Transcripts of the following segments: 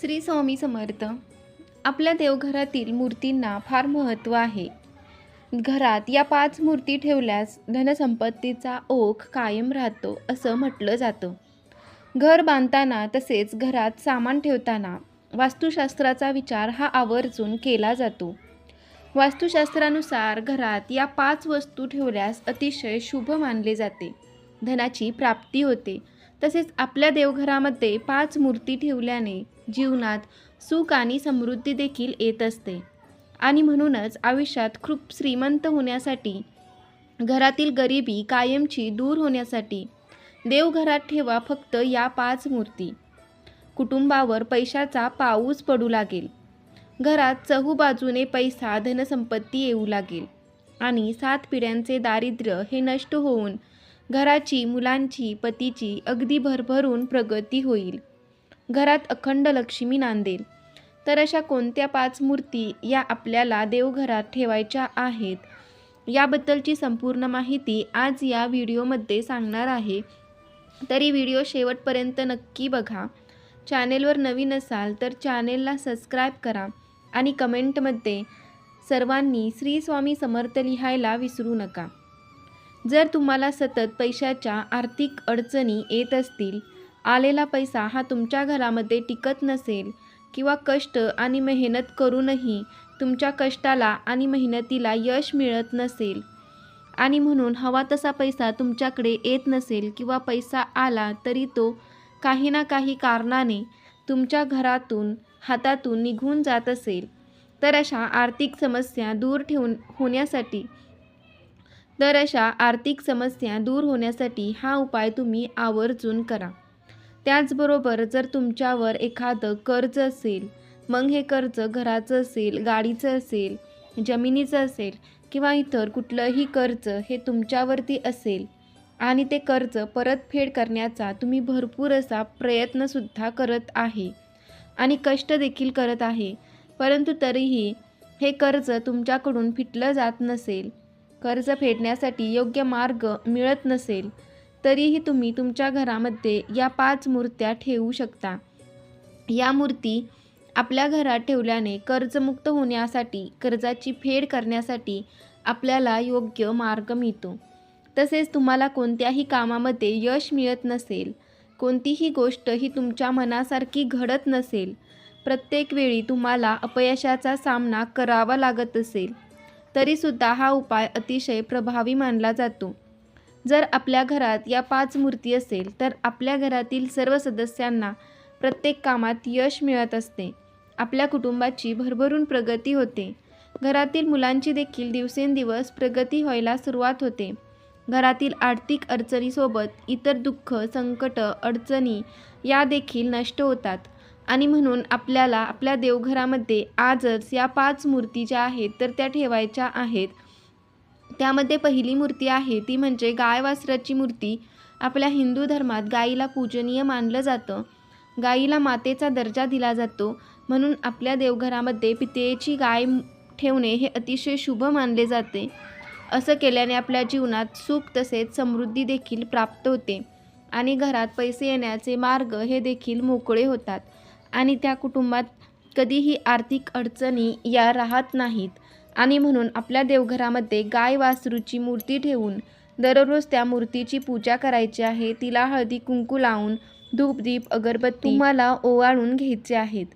श्री स्वामी समर्थ आपल्या देवघरातील मूर्तींना फार महत्त्व आहे. घरात या पाच मूर्ती ठेवल्यास धनसंपत्तीचा ओघ कायम राहतो असं म्हटलं जातं. घर बांधताना तसेच घरात सामान ठेवताना वास्तुशास्त्राचा विचार हा आवर्जून केला जातो. वास्तुशास्त्रानुसार घरात या पाच वस्तू ठेवल्यास अतिशय शुभ मानले जाते. धनाची प्राप्ती होते. तसेच आपल्या देवघरामध्ये पाच मूर्ती ठेवल्याने जीवनात सुख आणि समृद्धी देखील येत असते. आणि म्हणूनच आयुष्यात खूप श्रीमंत होण्यासाठी घरातील गरिबी कायमची दूर होण्यासाठी देवघरात ठेवा फक्त या पाच मूर्ती. कुटुंबावर पैशाचा पाऊस पडू लागेल. घरात चहूबाजूने पैसा धनसंपत्ती येऊ लागेल. आणि सात पिढ्यांचे दारिद्र्य हे नष्ट होऊन घराची मुलांची पतीची अगदी भरभरून प्रगती होईल. घरात अखंड लक्ष्मी नांदेल. तर अशा कोणत्या पाच मूर्ती या आपल्याला देवघरात ठेवायच्या आहेत? याबद्दलची संपूर्ण माहिती आज या व्हिडिओमध्ये सांगणार आहे. तरी व्हिडिओ शेवटपर्यंत नक्की बघा. चॅनेलवर नवीन असाल तर चॅनेलला सबस्क्राईब करा आणि कमेंटमध्ये सर्वांनी श्री स्वामी समर्थ लिहायला विसरू नका. जर तुम्हाला सतत पैशाच्या आर्थिक अडचणी येत असतील आलेला पैसा हा तुमच्या घरामध्ये टिकत नसेल किंवा कष्ट आणि मेहनत करूनही तुमच्या कष्टाला आणि मेहनतीला यश मिळत नसेल. आणि म्हणून हवा तसा पैसा तुमच्याकडे येत नसेल किंवा पैसा आला तरी तो काही ना काही कारणाने तुमच्या घरातून हातातून निघून जात असेल. तर अशा आर्थिक समस्या दूर ठेवून होण्यासाठी तर अशा आर्थिक समस्या दूर होण्यासाठी हा उपाय तुम्ही आवर्जून करा. त्याचबरोबर जर तुमच्यावर एखादं कर्ज असेल मग हे कर्ज घराचं असेल गाडीचं असेल जमिनीचं असेल किंवा इतर कुठलंही कर्ज हे तुमच्यावरती असेल आणि ते कर्ज परतफेड करण्याचा तुम्ही भरपूर असा प्रयत्नसुद्धा करत आहे आणि कष्ट देखील करत आहे परंतु तरीही हे कर्ज तुमच्याकडून फिटलं जात नसेल कर्ज फेडण्यासाठी योग्य मार्ग मिळत नसेल तरीही तुम्ही तुमच्या घरामध्ये या पाच मूर्त्या ठेवू शकता. या मूर्ती आपल्या घरात ठेवल्याने कर्जमुक्त होण्यासाठी कर्जाची फेड करण्यासाठी आपल्याला योग्य मार्ग मिळतो. तसेच तुम्हाला कोणत्याही कामामध्ये यश मिळत नसेल कोणतीही गोष्ट ही तुमच्या मनासारखी घडत नसेल प्रत्येक वेळी तुम्हाला अपयशाचा सामना करावा लागत असेल तरीसुद्धा हा उपाय अतिशय प्रभावी मानला जातो. जर आपल्या घरात या पाच मूर्ती असेल तर आपल्या घरातील सर्व सदस्यांना प्रत्येक कामात यश मिळत असते. आपल्या कुटुंबाची भरभरून प्रगती होते. घरातील मुलांची देखील दिवसेंदिवस प्रगती व्हायला सुरुवात होते. घरातील आर्थिक अडचणीसोबत इतर दुःख संकट अडचणी या देखील नष्ट होतात. आणि म्हणून आपल्याला आपल्या देवघरामध्ये आजच या पाच मूर्ती ज्या आहेत तर त्या ठेवायच्या आहेत. त्यामध्ये पहिली मूर्ती आहे ती म्हणजे गाय वासराची मूर्ती. आपल्या हिंदू धर्मात गाईला पूजनीय मानलं जातं. गाईला मातेचा दर्जा दिला जातो. म्हणून आपल्या देवघरामध्ये पितेची गाय ठेवणे हे अतिशय शुभ मानले जाते. असं केल्याने आपल्या जीवनात सुख तसेच समृद्धी देखील प्राप्त होते. आणि घरात पैसे येण्याचे मार्ग हे देखील मोकळे होतात. आणि त्या कुटुंबात कधीही आर्थिक अडचणी या राहत नाहीत. आणि म्हणून आपल्या देवघरामध्ये गाय वासरूची मूर्ती ठेवून दररोज त्या मूर्तीची पूजा करायची आहे. तिला हळदी कुंकू लावून धूपदीप अगरबत्ती तुम्हाला ओवाळून घ्यायचे आहेत.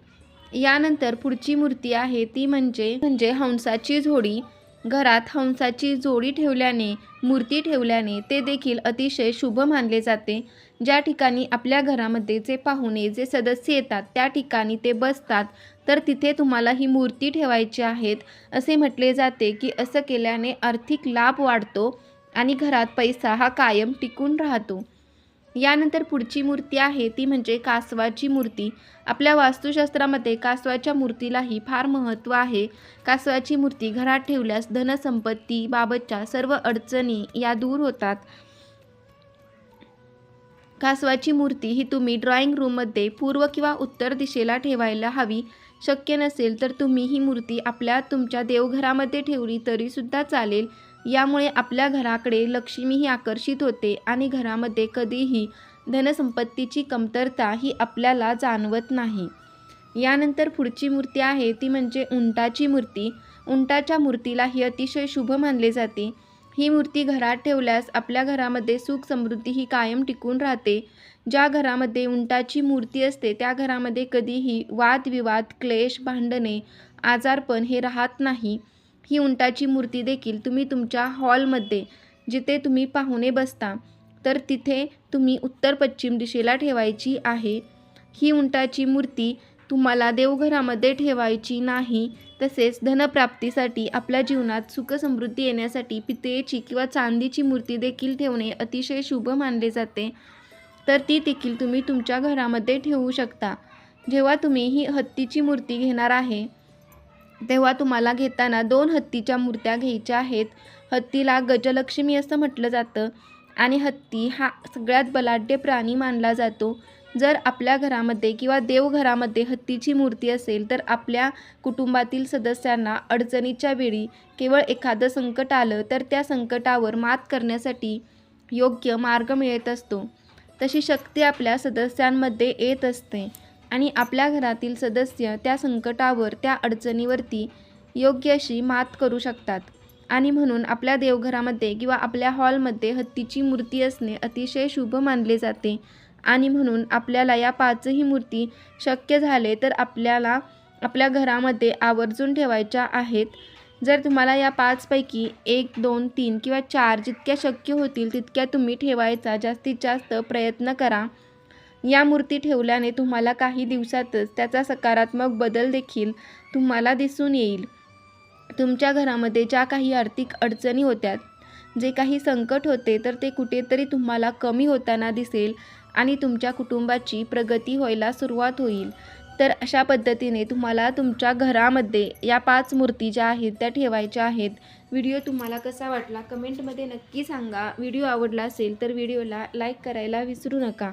यानंतर पुढची मूर्ती आहे. ती म्हणजे म्हणजे हंसाची जोडी. घरात हंसाची जोडी ठेवल्याने मूर्ती ठेवल्याने ते देखील अतिशय शुभ मानले जाते. ज्या ठिकाणी आपल्या घरामध्ये जे पाहुणे जे सदस्य येतात त्या ठिकाणी ते बसतात तर तिथे तुम्हाला ही मूर्ती ठेवायची आहेत असे म्हटले जाते की असं केल्याने आर्थिक लाभ वाढतो आणि घरात पैसा हा कायम टिकून राहतो. यानंतर पुढची मूर्ती आहे ती म्हणजे कासवाची मूर्ती. आपल्या वास्तुशास्त्रामध्ये कासवाच्या मूर्तीलाही फार महत्त्व आहे. कासवाची मूर्ती घरात ठेवल्यास धनसंपत्ती बाबतच्या सर्व अडचणी या दूर होतात. कासवाची मूर्ती ही तुम्ही ड्रॉइंग रूममध्ये पूर्व किंवा उत्तर दिशेला ठेवायला हवी. शक्य नसेल तर तुम्ही ही मूर्ती आपल्या तुमच्या देवघरामध्ये ठेवली तरीसुद्धा चालेल. यामुळे आपल्या घराकडे लक्ष्मीही आकर्षित होते आणि घरामध्ये कधीही धनसंपत्तीची कमतरता ही आपल्याला जाणवत नाही. यानंतर पुढची मूर्ती आहे ती म्हणजे उंटाची मूर्ती. उंटाच्या मूर्तीला ही अतिशय शुभ मानले जाते. ही मूर्ती घरात ठेवल्यास आपल्या घरामध्ये सुख समृद्धी ही कायम टिकून राहते. ज्या घरामध्ये उंटाची मूर्ती असते त्या घरामध्ये कधीही वादविवाद क्लेश भांडणे आजारपण हे राहत नाही. ही उंटाची मूर्ती देखील तुम्ही तुमच्या हॉलमध्ये जिथे तुम्ही पाहुणे बसता तर तिथे तुम्ही उत्तर पश्चिम दिशेला ठेवायची आहे. ही उंटाची मूर्ती तुम्हाला देवघरामध्ये ठेवायची नाही तसेच धनप्राप्तीसाठी आपल्या जीवनात सुखसमृद्धी येण्यासाठी पितळेची किंवा चांदीची मूर्ती देखील ठेवणे अतिशय शुभ मानले जाते. तर ती देखील तुम्ही तुमच्या घरामध्ये ठेवू शकता. जेव्हा तुम्ही ही हत्तीची मूर्ती घेणार आहे तेव्हा तुम्हाला घेताना दोन हत्तीच्या मूर्त्या घ्यायच्या आहेत. हत्तीला गजलक्ष्मी असं म्हटलं जातं आणि हत्ती हा सगळ्यात बलाढ्य प्राणी मानला जातो. जर आपल्या घरामध्ये किंवा देवघरामध्ये हत्तीची मूर्ती असेल तर आपल्या कुटुंबातील सदस्यांना अडचणीच्या वेळी केवळ एखादं संकट आलं तर त्या संकटावर मात करण्यासाठी योग्य मार्ग मिळत असतो. तशी शक्ती आपल्या सदस्यांमध्ये येत असते. आणि आपल्या घरातील सदस्य त्या संकटावर त्या अडचणीवरती योग्य अशी मात करू शकतात. आणि म्हणून आपल्या देवघरामध्ये किंवा आपल्या हॉलमध्ये हत्तीची मूर्ती असणे अतिशय शुभ मानले जाते. आणि म्हणून आपल्याला या पाचही मूर्ती शक्य झाले तर आपल्याला आपल्या घरामध्ये आवर्जून ठेवायच्या आहेत. जर तुम्हाला या पाचपैकी एक दोन तीन किंवा चार जितक्या शक्य होतील तितक्या तुम्ही ठेवायचा जास्तीत जास्त प्रयत्न करा. या मूर्ती ठेवल्याने तुम्हाला काही दिवसातच त्याचा सकारात्मक बदल देखील तुम्हाला दिसून येईल. तुमच्या घरामध्ये ज्या काही आर्थिक अडचणी होत्या जे काही संकट होते तर ते कुठेतरी तुम्हाला कमी होताना दिसेल आणि तुमच्या कुटुंबाची प्रगती व्हायला सुरुवात होईल. तर अशा पद्धतीने तुम्हाला तुमच्या घरामध्ये या पाच मूर्ती ज्या आहेत त्या ठेवायच्या आहेत. व्हिडिओ तुम्हाला कसा वाटला? कमेंटमध्ये नक्की सांगा. व्हिडिओ आवडला असेल तर व्हिडिओला लाईक करायला विसरू नका.